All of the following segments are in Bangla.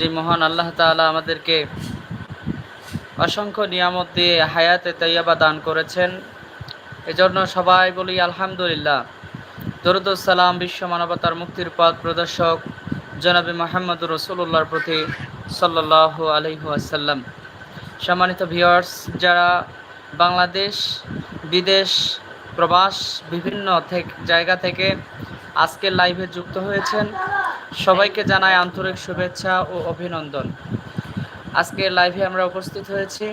যে মহান আল্লাহ তাআলা আমাদেরকে অসংখ্য নিয়ামত দিয়ে হায়াতে তৈয়াবা দান করেছেন। এজন্য সবাই বলি আলহামদুলিল্লাহ। দরুদুসালাম বিশ্ব মানবতার মুক্তির পথ প্রদর্শক জনাবি মোহাম্মদ রসুল্লাহর প্রতি সাল্লাহ আলহি আসাল্লাম সম্মানিত ভিউয়ার্স, যারা বাংলাদেশ, বিদেশ, প্রবাস, বিভিন্ন থেকে জায়গা থেকে আজকের লাইভে যুক্ত হয়েছেন সবাইকে জানাই আন্তরিক শুভেচ্ছা ও অভিনন্দন। আজকে লাইভে আমরা উপস্থিত হয়েছি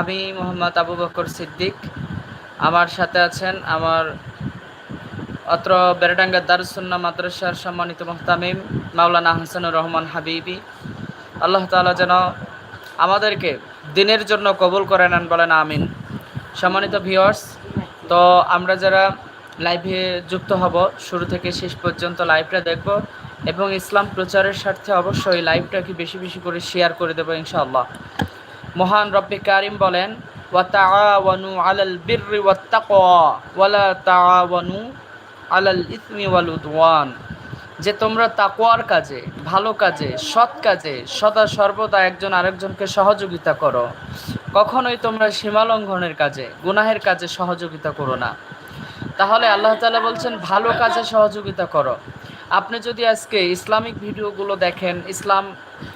আমি মোহাম্মদ আবু বকর সিদ্দিক। আমার সাথে আছেন আমার অত্র বেড়াডাঙ্গা দারুসুন্না মাদ্রাসার সম্মানিত মোহতামিম মাওলানা হাসানুর রহমান হাবিবি। আল্লাহ তাআলা যেন আমাদেরকে দিনের জন্য কবুল করে নেন বলেন আমিন। সম্মানিত ভিউয়ার্স তো আমরা যারা লাইভে যুক্ত হব, শুরু থেকে শেষ পর্যন্ত লাইভটা দেখব। এবং ইসলাম প্রচারের স্বার্থে অবশ্যই লাইভটাকে বেশি বেশি করে শেয়ার করে দেবো ইনশাআল্লাহ। মহান রব্বি কারিম বলেন বিররি ওয়ালা উদওয়ান। যে তোমরা তাকওয়ার কাজে, ভালো কাজে, সৎ কাজে সদা সর্বদা একজন আরেকজনকে সহযোগিতা করো। কখনোই তোমরা সীমালঙ্ঘনের কাজে, গুনাহের কাজে সহযোগিতা করো না। তাহলে আল্লাহ তাআলা বলছেন, ভালো কাজে সহযোগিতা করো। আপনি যদি আজকে ইসলামিক ভিডিওগুলো দেখেন, ইসলাম,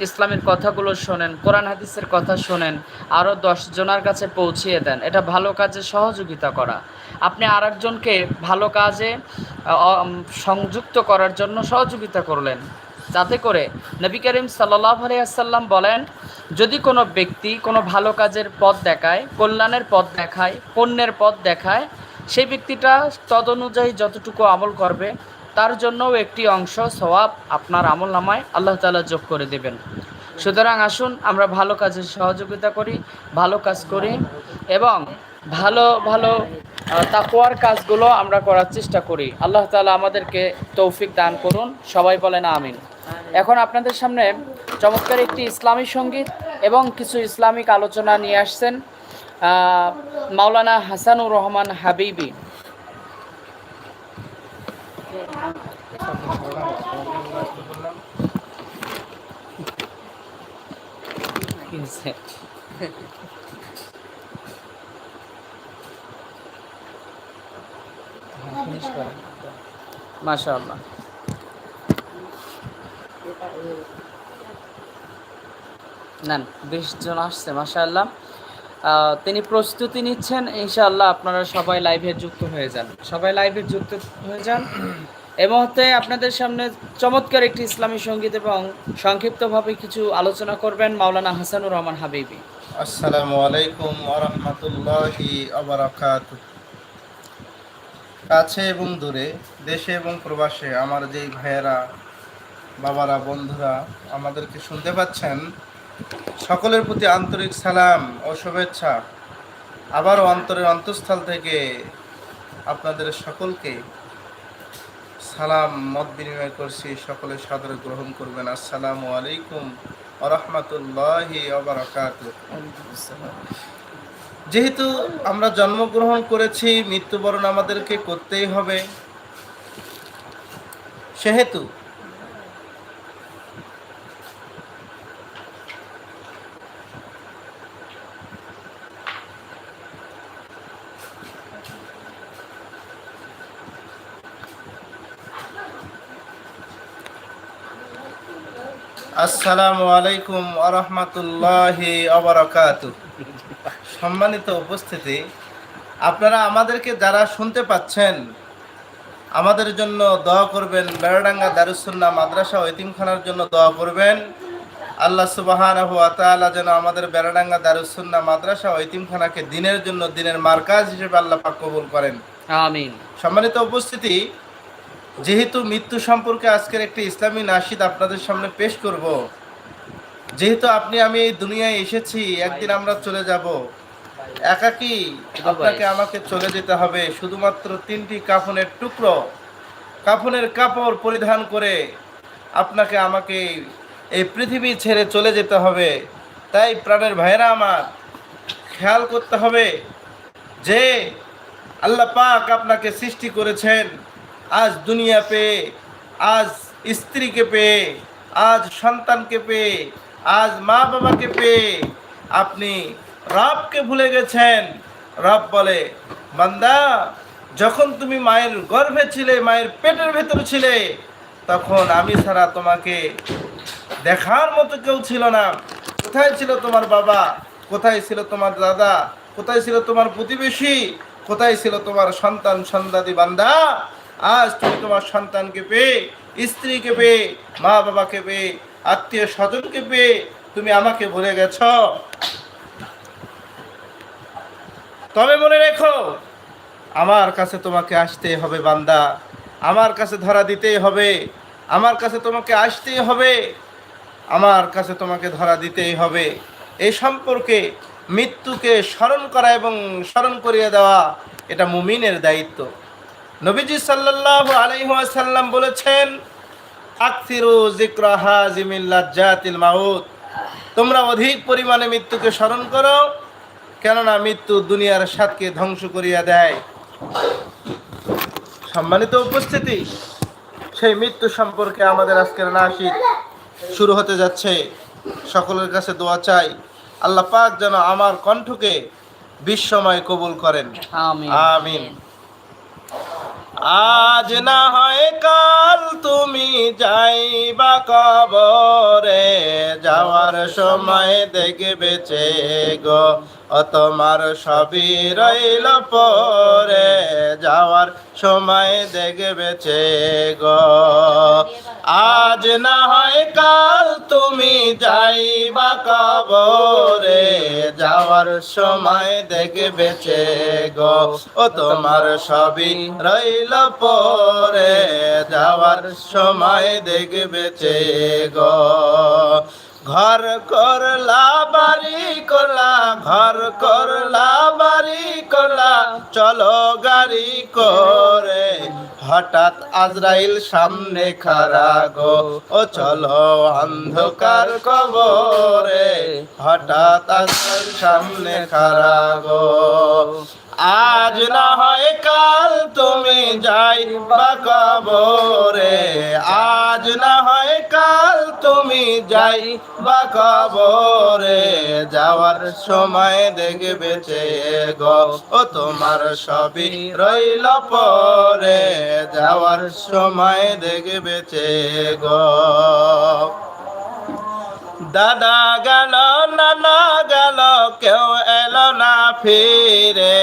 ইসলামের কথাগুলো শোনেন, কোরআন হাদিসের কথা শোনেন আরও জনের কাছে পৌঁছিয়ে দেন, এটা ভালো কাজে সহযোগিতা করা। আপনি আরেকজনকে ভালো কাজে সংযুক্ত করার জন্য সহযোগিতা করলেন। যাতে করে নবী করিম সাল্লাহ আলিয়াল্লাম বলেন, যদি কোনো ব্যক্তি কোনো ভালো কাজের পথ দেখায়, কল্যাণের পথ দেখায়, পণ্যের পথ দেখায়, সেই ব্যক্তিটা তদনুযায়ী যতটুকু আমল করবে তার জন্যও একটি অংশ সওয়াব আপনার আমল নামায় আল্লাহ তাআলা যোগ করে দেবেন। সুতরাং আসুন আমরা ভালো কাজে সহযোগিতা করি ভালো কাজ করি এবং ভালো ভালো আহ, তাকওয়ার কাজগুলো আমরা করার চেষ্টা করি। আল্লাহ তালা আমাদেরকে তৌফিক দান করুন। সবাই বলেন আমিন। এখন আপনাদের সামনে চমৎকার একটি ইসলামী সংগীত এবং কিছু ইসলামিক আলোচনা নিয়ে আসছেন মাওলানা হাসানুর রহমান হাবিবি। মাশাআল্লাহ। নেন, বিশ জন আসছে, মাশাআল্লাহ। তিনি প্রস্তুতি নিচ্ছেন, ইনশাআল্লাহ আপনারা সবাই লাইভে যুক্ত হয়ে যান। সবাই লাইভে যুক্ত হয়ে যান। এই মুহূর্তে আপনাদের সামনে চমৎকার একটি ইসলামী সংগীত এবং সংক্ষিপ্তভাবে কিছু আলোচনা করবেন মাওলানা হাসানুর রহমান হাবিবি। আসসালামু আলাইকুম ওরহমতুল্লাহি আবরাকাত কাছে এবং দূরে, দেশে এবং প্রবাসে আমার যেই ভাইয়েরা, বাবারা, বন্ধুরা আমাদেরকে শুনতে পাচ্ছেন, সকলের প্রতি আন্তরিক সালাম ও শুভেচ্ছা। আবারও অন্তরের অন্তঃস্থল থেকে আপনাদের সকলকে সালাম, মত বিনিময় করছি, সকলে সাদরে গ্রহণ করবেন। আসসালামু আলাইকুম ওরহমতুল্লাহি আবরাকাতুহ যেহেতু আমরা জন্মগ্রহণ করেছি, মৃত্যুবরণ আমাদেরকে করতেই হবে। সেহেতু আসসালামু আলাইকুম আরহামতুল্লাহি সম্মানিত উপস্থিতি আপনারা আমাদেরকে যারা শুনতে পাচ্ছেন আমাদের জন্য দোয়া করবেন বেড়াডাঙ্গা দারুসুন্না মাদ্রাসা ও এতিমখানার জন্য দোয়া করবেন। আল্লাহ সুবাহান তাআলা যেন আমাদের বেড়াডাঙ্গা দারুসুন্না মাদ্রাসা ও এতিমখানাকে দিনের জন্য দিনের মার্কাজ হিসেবে আল্লাহ পাক কবুল করেন। আমিন। সম্মানিত উপস্থিতি যেহেতু মৃত্যু সম্পর্কে আজকের একটি ইসলামী নাশিদ আপনাদের সামনে পেশ করব যেহেতু আপনি আমি এই দুনিয়ায় এসেছি একদিন আমরা চলে যাব। একাকি আপনাকে আমাকে চলে যেতে হবে শুধুমাত্র তিনটি কাফনের টুকরো কাফনের কাপড় পরিধান করে আপনাকে আমাকে এই পৃথিবী ছেড়ে চলে যেতে হবে। তাই প্রাণের ভাইরা আমার খেয়াল করতে হবে যে আল্লাহ পাক আপনাকে সৃষ্টি করেছেন। আজ দুনিয়া পেয়ে আজ স্ত্রীকে পেয়ে আজ সন্তানকে পেয়ে আজ মা বাবাকে পেয়ে আপনি রবকে ভুলে গেছেন। রব বলে, বান্দা, যখন তুমি মায়ের গর্ভে ছিলে, মায়ের পেটের ভেতর ছিলে, তখন আমি ছাড়া তোমাকে দেখার মতো কেউ ছিল না। কোথায় ছিল তোমার বাবা? কোথায় ছিল তোমার দাদা? কোথায় ছিল তোমার প্রতিবেশী? কোথায় ছিল তোমার সন্তান সন্তাদি বান্দা? আজ তুমি তোমার সন্তানকে পেয়ে, স্ত্রীকে পেয়ে মা বাবাকে পেয়ে আত্মীয় স্বজনকে পেয়ে তুমি আমাকে ভুলে গেছ। তবে মনে রেখো, আমার কাছে তোমাকে আসতে হবে বান্দা। আমার কাছে ধরা দিতেই হবে। আমার কাছে তোমাকে আসতেই হবে। আমার কাছে তোমাকে ধরা দিতেই হবে। এই সম্পর্কে মৃত্যুকে স্মরণ করা এবং স্মরণ করিয়ে দেওয়া এটা মুমিনের দায়িত্ব। নবীজি সাল্লাল্লাহু আলাইহি ওয়াসাল্লাম বলেছেন মাউত। তোমরা অধিক পরিমাণে মৃত্যুকে স্মরণ করো কেননা মৃত্যু দুনিয়ার স্বাদকে ধ্বংস করিয়া দেয়। সম্মানিত উপস্থিতি সেই মৃত্যু সম্পর্কে আমাদের আজকের নাসিক শুরু হতে যাচ্ছে। সকলের কাছে দোয়া চাই আল্লাহ পাক যেন আমার কণ্ঠকে বিশ্বময় কবুল করেন। আমিন। আজ না হয় কাল তুমি যাইবা কবরে যাওয়ার সময় দেখবে গো তোমার সবই রইল পরে, যাওয়ার সময় দেখবে গো। আজ না হয় কাল তুমি যাইবা কবরে, যাওয়ার সময় দেখবে গো। ও তোমার সবই রইল পরে, যাওয়ার সময় দেখবে গো। ঘর করলা, বাড়ি করলা, ঘর করলা, বাড়ি করলা, চলো গাড়ি করে। হঠাৎ আজরাইল সামনে খারা গো, ও চলো অন্ধকার কবরে। হঠাৎ আজরাইল সামনে খারা গো। আজ না হয় কাল তুমি যাই বা কবরে। আজ না হয় কাল তুমি যাই বা কবরে। যাওয়ার সময় দেখবে গো, ও তোমার সবই রইল পরে। যাওয়ার সময় দেখবে গো। দাদা গেল, নানা গেল, কেউ এলো না ফিরে।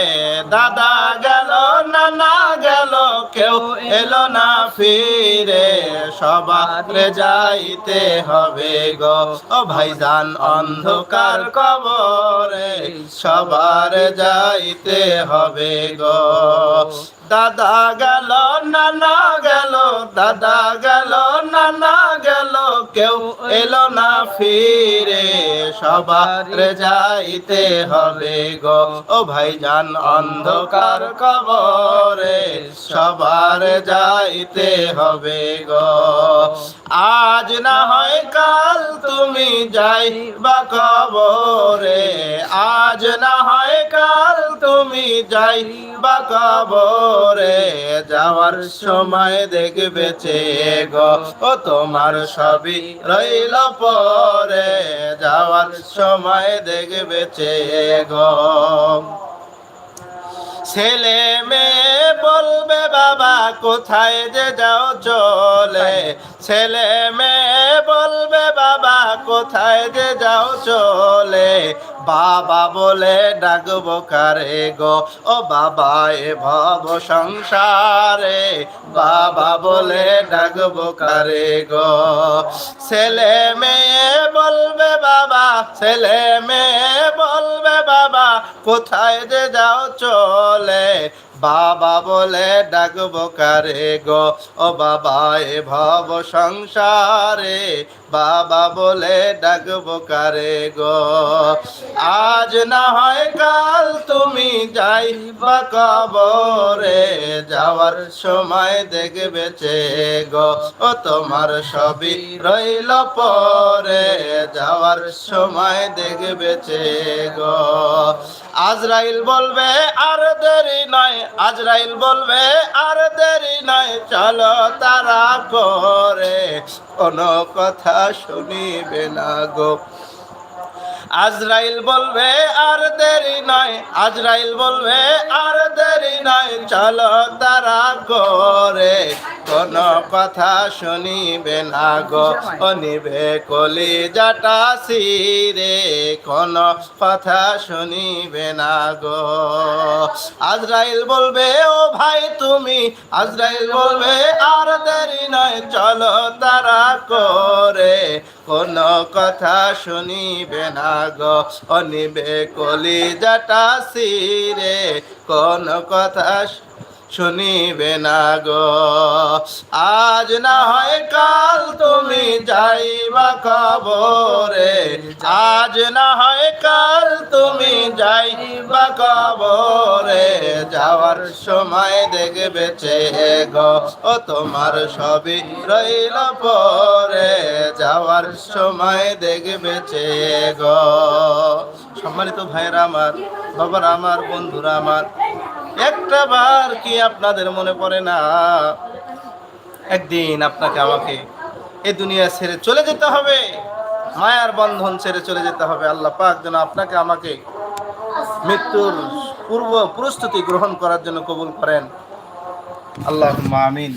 দাদা গেল, নানা গেল, কেউ এলো না ফিরে। সবার যাইতে হবে গো, ও ভাইজান অন্ধকার কবরে, সবার যাইতে হবে গো। দাদা গেল, নানা গেল, দাদা গেল, নানা কেউ এলো না ফিরে। সবার যাইতে হবে গো। ও ভাইজান, অন্ধকার কবরে সবার যাইতে হবে গো। আজ না হয় কাল তুমি যাই বা কবরে। আজ না হয় কাল তুমি যাই বা কবরে। যাওয়ার সময় দেখবে চে গো। ও তোমার সবই রইল পরে। যাওয়ার সময় দেখবে চে গো ছেলে মেয়ে বলবে, বাবা, কোথায় যে যাও চলে? ছেলে মেয়ে বলবে, বাবা, কোথায় যে যাও চলে? বাবা বলে ডাকব কারে গো? ও বাবা, এ ভব সংসারে বাবা বলে ডাকব কারে গো? ছেলে মেয়ে বলবে বাবা, ছেলে মেয়ে বলবে বাবা, কোথায় যে যাও চলে? বাবা বলে ডাকবো কারে গো? ও বাবা, এ ভব সংসারে। বাবা বলে ডাকবো কারে গো? আজ না হয় কাল তুমি যাই বা কবরে, যাওয়ার সময় দেখবে গো। ও তোমার সবই রইল পরে, যাওয়ার সময় দেখবে গো। আজরাইল বলবে, আর দেরি নাই। আজরাইল বলবে, আর দেরি নাই। চলো তারা করে। কোনো কথা শুনিবে না গো। আজরাইল বলবে, আর দেরি নয় আজরাইল বলবে, আর দেরি নয় চলো তারা করে কোন কথা শুনিবে না গো, ও নিবে কলি জাটা সিরে কোন কথা শুনিবে না গো। আজরাইল বলবে, ও ভাই তুমি। আজরাইল বলবে, আর দেরি নয় চলো তারা করে কোন কথা শুনিবে না গো। অনিবে কলি জাটা সিরে কোন কথা শুনিবে না গো। আজ না হয় কাল তুমি যাইবা কবরে। আজ না হয় কাল তুমি যাইবা কবরে। যাওয়ার সময় দেখবে চেয়ে গো, ও তোমার সবই রইল পরে। যাওয়ার সময় দেখবে চেয়ে গো। সম্মানিত ভাইরা আমার, বাবারা আমার, বন্ধুরা আমার, একটা বার কি আপনাদের মনে পড়ে না? একদিন আপনাকে আমাকে এই দুনিয়া ছেড়ে চলে যেতে হবে। মায়ার বন্ধন ছেড়ে চলে যেতে হবে। আল্লাহ পাক যেন আপনাকে, আমাকে মৃত্যুর পূর্ব প্রস্তুতি গ্রহণ করার জন্য কবুল করেন। আল্লাহ আমিন।